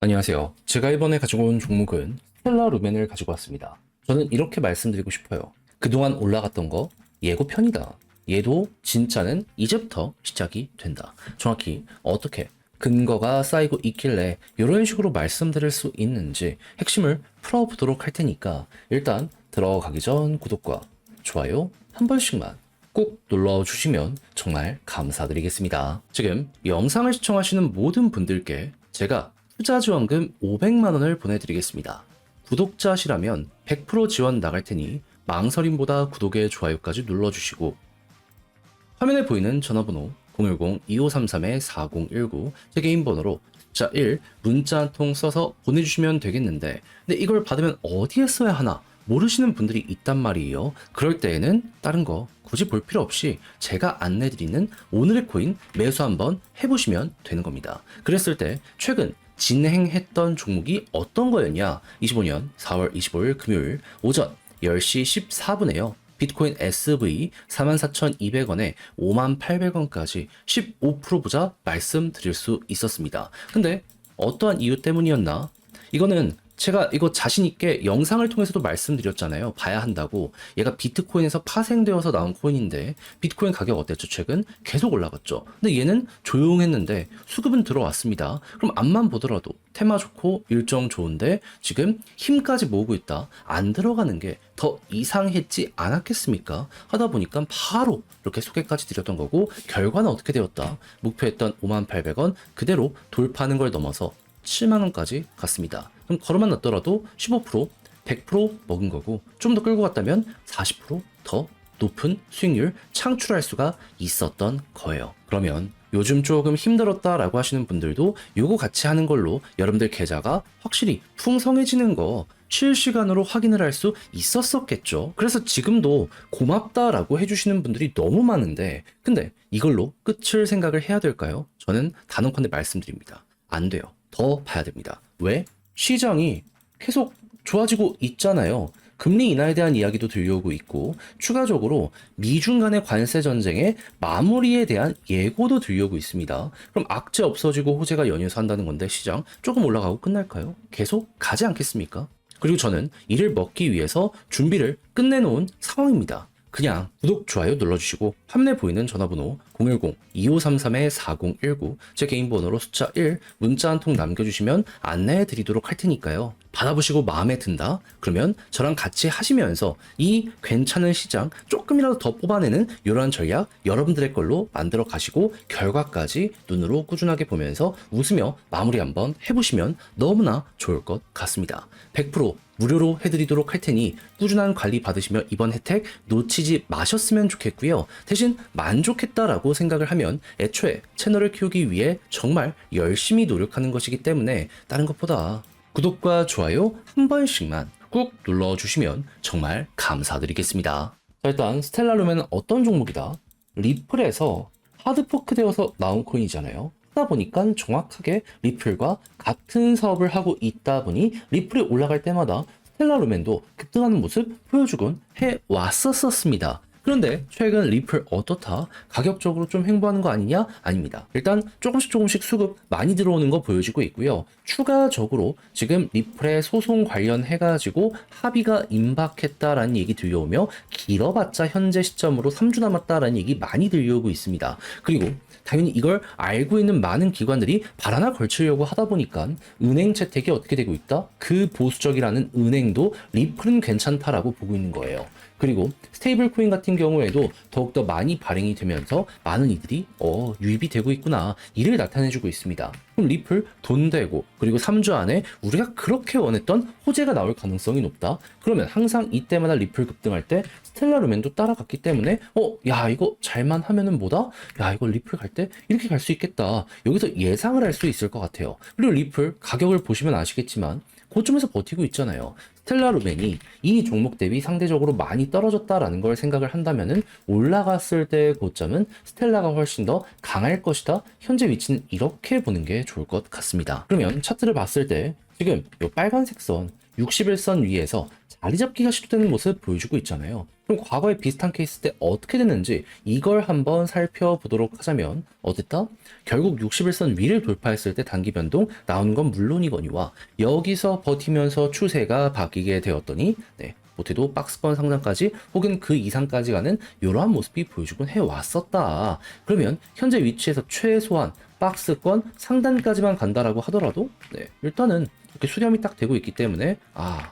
안녕하세요. 제가 이번에 가지고 온 종목은 스텔라 루멘을 가지고 왔습니다. 저는 이렇게 말씀드리고 싶어요. 그동안 올라갔던 거 예고편이다. 얘도 진짜는 이제부터 시작이 된다. 정확히 어떻게 근거가 쌓이고 있길래 이런 식으로 말씀드릴 수 있는지 핵심을 풀어보도록 할 테니까 일단 들어가기 전 구독과 좋아요 한 번씩만 꼭 눌러주시면 정말 감사드리겠습니다. 지금 영상을 시청하시는 모든 분들께 제가 투자 지원금 500만 원을 보내드리겠습니다. 구독자시라면 100% 지원 나갈 테니 망설임보다 구독에 좋아요까지 눌러주시고 화면에 보이는 전화번호 010-2533-4019 제 개인 번호로 숫자 1 문자 한 통 써서 보내주시면 되겠는데 근데 이걸 받으면 어디에 써야 하나 모르시는 분들이 있단 말이에요. 그럴 때에는 다른 거 굳이 볼 필요 없이 제가 안내드리는 오늘의 코인 매수 한번 해보시면 되는 겁니다. 그랬을 때 최근 진행했던 종목이 어떤 거였냐? 25년 4월 25일 금요일 오전 10시 14분에요. 비트코인 SV 44,200원에 58,800원까지 15% 보자 말씀드릴 수 있었습니다. 근데 어떠한 이유 때문이었나? 이거는 제가 이거 자신 있게 영상을 통해서도 말씀드렸잖아요. 봐야 한다고. 얘가 비트코인에서 파생되어서 나온 코인인데, 비트코인 가격 어땠죠? 최근? 계속 올라갔죠. 근데 얘는 조용했는데, 수급은 들어왔습니다. 그럼 앞만 보더라도, 테마 좋고, 일정 좋은데, 지금 힘까지 모으고 있다. 안 들어가는 게 더 이상했지 않았겠습니까? 하다 보니까 바로 이렇게 소개까지 드렸던 거고, 결과는 어떻게 되었다? 목표했던 58,800원 그대로 돌파하는 걸 넘어서 7만원까지 갔습니다. 그럼 걸어만 놨더라도 15%, 100% 먹은 거고 좀 더 끌고 갔다면 40%더 높은 수익률 창출할 수가 있었던 거예요. 그러면 요즘 조금 힘들었다라고 하시는 분들도 요거 같이 하는 걸로 여러분들 계좌가 확실히 풍성해지는 거 실시간으로 확인을 할 수 있었었겠죠. 그래서 지금도 고맙다라고 해주시는 분들이 너무 많은데 근데 이걸로 끝을 생각을 해야 될까요? 저는 단언컨대 말씀드립니다. 안 돼요. 더 봐야 됩니다. 왜? 시장이 계속 좋아지고 있잖아요. 금리 인하에 대한 이야기도 들려오고 있고 추가적으로 미중 간의 관세 전쟁의 마무리에 대한 예고도 들려오고 있습니다. 그럼 악재 없어지고 호재가 연이어서 한다는 건데 시장 조금 올라가고 끝날까요? 계속 가지 않겠습니까? 그리고 저는 이를 먹기 위해서 준비를 끝내놓은 상황입니다. 그냥 구독, 좋아요 눌러주시고 화면에 보이는 전화번호 010-2533-4019 제 개인 번호로 숫자 1 문자 한 통 남겨주시면 안내해 드리도록 할 테니까요. 받아보시고 마음에 든다? 그러면 저랑 같이 하시면서 이 괜찮은 시장 조금이라도 더 뽑아내는 이러한 전략 여러분들의 걸로 만들어 가시고 결과까지 눈으로 꾸준하게 보면서 웃으며 마무리 한번 해보시면 너무나 좋을 것 같습니다. 100% 무료로 해드리도록 할 테니 꾸준한 관리 받으시며 이번 혜택 놓치지 마셨으면 좋겠고요. 대신 만족했다라고 생각을 하면 애초에 채널을 키우기 위해 정말 열심히 노력하는 것이기 때문에 다른 것보다 구독과 좋아요 한 번씩만 꾹 눌러주시면 정말 감사드리겠습니다. 자, 일단 스텔라룸은 어떤 종목이다? 리플에서 하드포크 되어서 나온 코인이잖아요. 하다 보니까 정확하게 리플과 같은 사업을 하고 있다 보니 리플이 올라갈 때마다 스텔라 루멘도 급등하는 모습 보여주곤 해 왔었습니다. 그런데 최근 리플 어떻다? 가격적으로 좀 횡보하는 거 아니냐? 아닙니다. 일단 조금씩 조금씩 수급 많이 들어오는 거 보여지고 있고요. 추가적으로 지금 리플의 소송 관련해가지고 합의가 임박했다라는 얘기 들려오며 길어봤자 현재 시점으로 3주 남았다라는 얘기 많이 들려오고 있습니다. 그리고 당연히 이걸 알고 있는 많은 기관들이 발 하나 걸치려고 하다 보니까 은행 채택이 어떻게 되고 있다? 그 보수적이라는 은행도 리플은 괜찮다라고 보고 있는 거예요. 그리고 스테이블 코인 같은 경우에도 더욱더 많이 발행이 되면서 많은 이들이 어 유입이 되고 있구나 이를 나타내주고 있습니다. 그럼 리플 돈 되고 그리고 3주 안에 우리가 그렇게 원했던 호재가 나올 가능성이 높다. 그러면 항상 이때마다 리플 급등할 때 스텔라 루멘도 따라갔기 때문에 어 야 이거 잘만 하면은 뭐다? 야 이거 리플 갈 때 이렇게 갈 수 있겠다. 여기서 예상을 할 수 있을 것 같아요. 그리고 리플 가격을 보시면 아시겠지만 고점에서 버티고 있잖아요. 스텔라 루멘이 이 종목 대비 상대적으로 많이 떨어졌다라는 걸 생각을 한다면은 올라갔을 때 고점은 스텔라가 훨씬 더 강할 것이다. 현재 위치는 이렇게 보는 게 좋을 것 같습니다. 그러면 차트를 봤을 때 지금 이 빨간색 선 61선 위에서 자리 잡기가 시도되는 모습 보여주고 있잖아요. 그럼 과거에 비슷한 케이스 때 어떻게 됐는지 이걸 한번 살펴보도록 하자면 어땠다? 결국 61선 위를 돌파했을 때 단기 변동 나온 건 물론이거니와 여기서 버티면서 추세가 바뀌게 되었더니 네, 못해도 박스권 상단까지 혹은 그 이상까지 가는 이러한 모습이 보여주곤 해왔었다. 그러면 현재 위치에서 최소한 박스권 상단까지만 간다라고 하더라도 네, 일단은 이렇게 수렴이 딱 되고 있기 때문에 아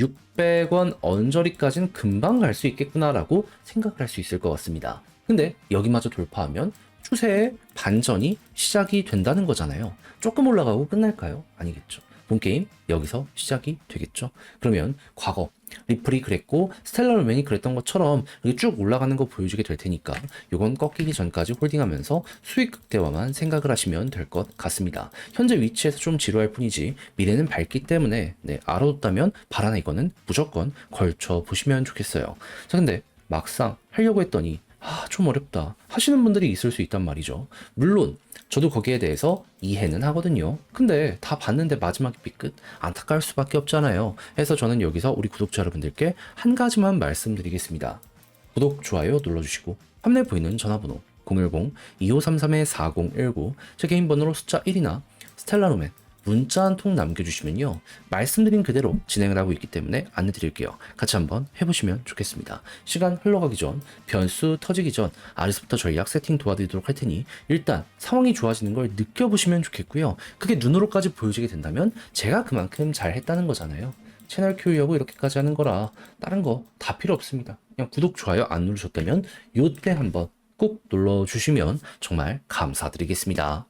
600원 언저리까지는 금방 갈 수 있겠구나라고 생각을 할 수 있을 것 같습니다. 근데 여기마저 돌파하면 추세의 반전이 시작이 된다는 거잖아요. 조금 올라가고 끝날까요? 아니겠죠. 본게임 여기서 시작이 되겠죠. 그러면 과거 리플이 그랬고 스텔라 루멘이 그랬던 것처럼 이렇게 쭉 올라가는 거 보여주게 될 테니까 이건 꺾이기 전까지 홀딩하면서 수익 극대화만 생각을 하시면 될 것 같습니다. 현재 위치에서 좀 지루할 뿐이지 미래는 밝기 때문에 네, 알아뒀다면 바라나 이거는 무조건 걸쳐 보시면 좋겠어요. 자 근데 막상 하려고 했더니 아, 좀 어렵다. 하시는 분들이 있을 수 있단 말이죠. 물론, 저도 거기에 대해서 이해는 하거든요. 근데 다 봤는데 마지막에 삐끗? 안타까울 수밖에 없잖아요. 해서 저는 여기서 우리 구독자 여러분들께 한 가지만 말씀드리겠습니다. 구독, 좋아요 눌러주시고, 화면에 보이는 전화번호 010-2533-4019, 제 개인 번호로 숫자 1이나 스텔라노맨 문자 한 통 남겨주시면요. 말씀드린 그대로 진행을 하고 있기 때문에 안내 드릴게요. 같이 한번 해보시면 좋겠습니다. 시간 흘러가기 전, 변수 터지기 전, 아래서부터 전략 세팅 도와드리도록 할 테니 일단 상황이 좋아지는 걸 느껴보시면 좋겠고요. 그게 눈으로까지 보여지게 된다면 제가 그만큼 잘 했다는 거잖아요. 채널 키우려고 이렇게까지 하는 거라 다른 거 다 필요 없습니다. 그냥 구독, 좋아요 안 누르셨다면 요때 한번 꼭 눌러주시면 정말 감사드리겠습니다.